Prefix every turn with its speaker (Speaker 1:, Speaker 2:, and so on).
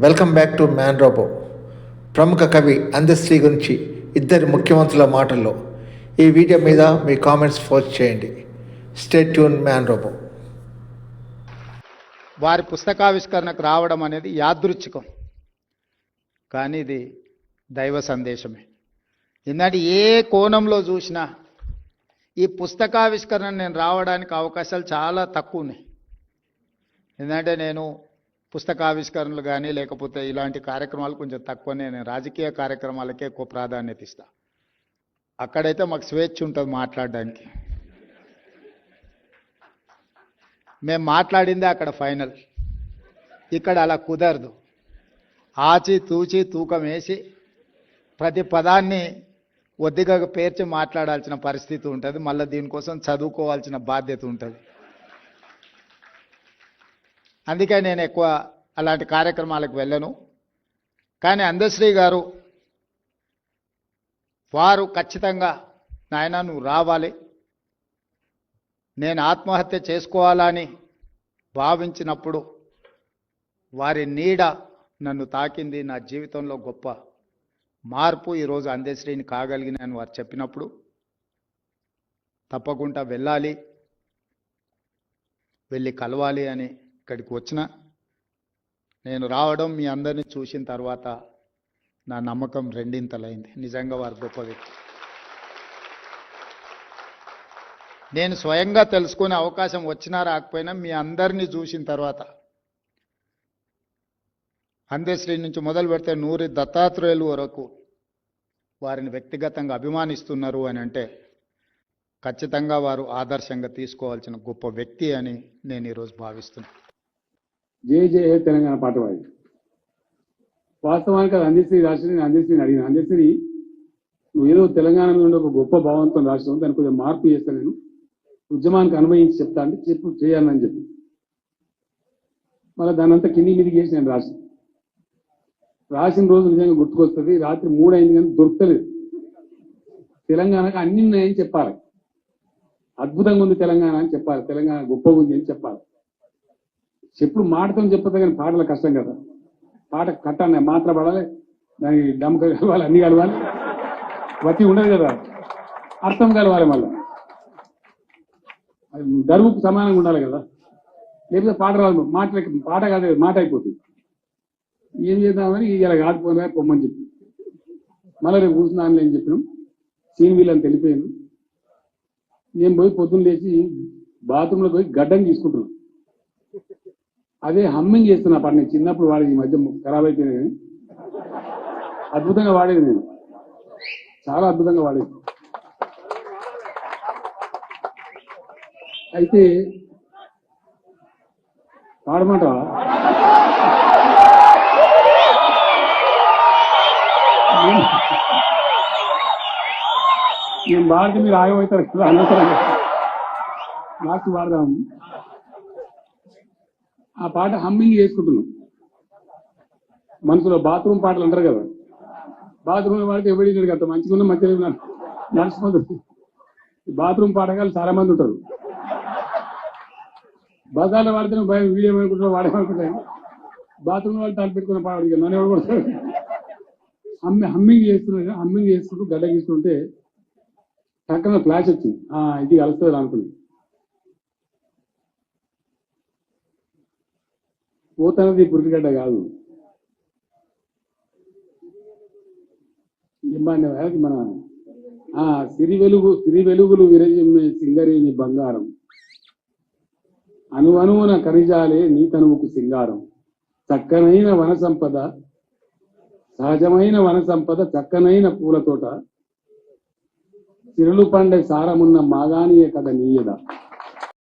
Speaker 1: Welcome back to man robo ప్రముఖ కవి అందశ్రీ గురించి ఇద్దరు ముఖ్యమంత్రుల మాటల్లో. ఈ వీడియో మీద మీ కామెంట్స్ పోస్ట్ చేయండి. స్టేట్ ట్యూన్ మ్యాన్ రోబో
Speaker 2: వారి పుస్తకావిష్కరణకు రావడం అనేది యాదృచ్ఛికం. కానీ ఇది దైవ సందేశమే. ఎందుకంటే ఏ కోణంలో చూసినా ఈ పుస్తకావిష్కరణ నేను రావడానికి అవకాశాలు చాలా తక్కువ ఉన్నాయి. ఎందుకంటే నేను పుస్తకావిష్కరణలు కానీ లేకపోతే ఇలాంటి కార్యక్రమాలు కొంచెం తక్కువనే నేను రాజకీయ కార్యక్రమాలకే ఎక్కువ ప్రాధాన్యత ఇస్తా. అక్కడైతే మాకు స్వేచ్ఛ ఉంటుంది మాట్లాడడానికి. మేము మాట్లాడిందే అక్కడ ఫైనల్. ఇక్కడ అలా కుదరదు. ఆచి తూచి తూకం వేసి ప్రతి పదాన్ని ఒద్దిగా పేర్చి మాట్లాడాల్సిన పరిస్థితి ఉంటుంది. మళ్ళీ దీనికోసం చదువుకోవాల్సిన బాధ్యత ఉంటుంది. అందుకే నేను ఎక్కువ అలాంటి కార్యక్రమాలకు వెళ్ళను. కానీ అందశ్రీ గారు వారు ఖచ్చితంగా నాయన నువ్వు రావాలి. నేను ఆత్మహత్య చేసుకోవాలని భావించినప్పుడు వారి నీడ నన్ను తాకింది. నా జీవితంలో గొప్ప మార్పు ఈరోజు అందశ్రీని కాగలిగినాను వారు చెప్పినప్పుడు తప్పకుండా వెళ్ళాలి. వెళ్ళి కలవాలి అని ఇక్కడికి వచ్చిన నేను రావడం మీ అందరిని చూసిన తర్వాత నా నమ్మకం రెండింతలైంది. నిజంగా వారు గొప్ప వ్యక్తి. నేను స్వయంగా తెలుసుకునే అవకాశం వచ్చినా రాకపోయినా మీ అందరినీ చూసిన తర్వాత అందశ్రీ నుంచి మొదలు పెడితే నూరి దత్తాత్రేయులు వరకు వారిని వ్యక్తిగతంగా అభిమానిస్తున్నారు అని అంటే ఖచ్చితంగా వారు ఆదర్శంగా తీసుకోవాల్సిన గొప్ప వ్యక్తి అని నేను ఈరోజు భావిస్తున్నాను.
Speaker 3: జే జే హే తెలంగాణ పాట పాడి వాస్తవానికి అది అందశ్రీ రాష్ట్రం నేను అందశ్రీని అడిగిన. అందశ్రీ నువ్వు ఏదో తెలంగాణ నుండి ఒక గొప్ప భావంతో రాష్ట్రం దానికి కొంచెం మార్పు చేస్తాను నేను. ఉద్యమానికి అనుభవించి చెప్తా అంటే చెప్పు చేయాలని చెప్పి. మళ్ళీ దాని అంతా కింది మీదకి చేసి నేను రాసిన. రాసిన రోజు నిజంగా గుర్తుకొస్తుంది రాత్రి మూడు అయింది కానీ దొరకలేదు. తెలంగాణకు అన్ని ఉన్నాయని చెప్పాలి. అద్భుతంగా ఉంది తెలంగాణ అని చెప్పాలి తెలంగాణ గొప్పగా ఉంది అని చెప్పాలి. చెప్పుడు మాటతో చెప్పదు కానీ పాటలు కష్టం కదా. పాట కట్టాలి మాత్ర పడాలి దానికి డమ్ కలవాలి అన్ని కలవాలి. వతి ఉండదు కదా. అర్థం కలవాలి మళ్ళీ. దరువుకు సమానంగా ఉండాలి కదా. లేకపోతే పాట రాదు మాట పాట కాదు మాట అయిపోతుంది. ఏం చేద్దామని ఇలా కాకపోయినా పొమ్మని చెప్పి. మళ్ళీ రేపు కూర్చున్నాను అని చెప్పినాం. సీన్ వీళ్ళని తెలిపాను. నేను పోయి పొద్దున్న లేచి బాత్రూంలో పోయి గడ్డం తీసుకుంటున్నాను అదే హమ్మింగ్ చేస్తున్నా పాట నేను చిన్నప్పుడు వాడేది ఈ మధ్య ఖరాబ్ అయిపోయింది కానీ. అద్భుతంగా వాడేది నేను. చాలా అద్భుతంగా వాడేది. అయితే పాడమాట నేను పాడితే మీరు ఆగమవుతారు కదా అనవసరంగా నాకు వాడదాము ఆ పాట హమ్మింగ్ చేసుకుంటున్నాం. మనసులో బాత్రూమ్ పాటలు అంటారు కదా. బాత్రూమ్ పాడితే ఎవడి కదా మంచిగా ఉన్న మంచిగా నడిచిపోతుంది బాత్రూమ్ పాటగాళ్ళు చాలా మంది ఉంటారు. బజార్లో వాడితే భయం వీడియో అనుకుంటారు వాడేమనుకుంటారు బాత్రూమ్ వాళ్ళు తాను పెట్టుకున్న పాడు నన్ను ఎవరు కొడతారు? హమ్మి హమ్మింగ్ చేస్తున్నా హమ్మింగ్ చేసుకుంటూ గడ్డ గీస్తుంటే పక్కన ఫ్లాష్ వచ్చింది. ఆ, ఇది కలుస్తుంది అనుకున్నాను పోతున్నది పురిటిగడ్డ కాదు. ఇబ్బంది వాళ్ళకి మన సిరి వెలుగు సిరి వెలుగులు విరజిమ్మే సింగరేని బంగారం. అను అనువున ఖనిజాలే నీ తనువుకు సింగారం. చక్కనైన వన సంపద సహజమైన వన సంపద చక్కనైన పూల తోట. సిరులు పండే సారమున్న మాగానియే కథ నీయదా?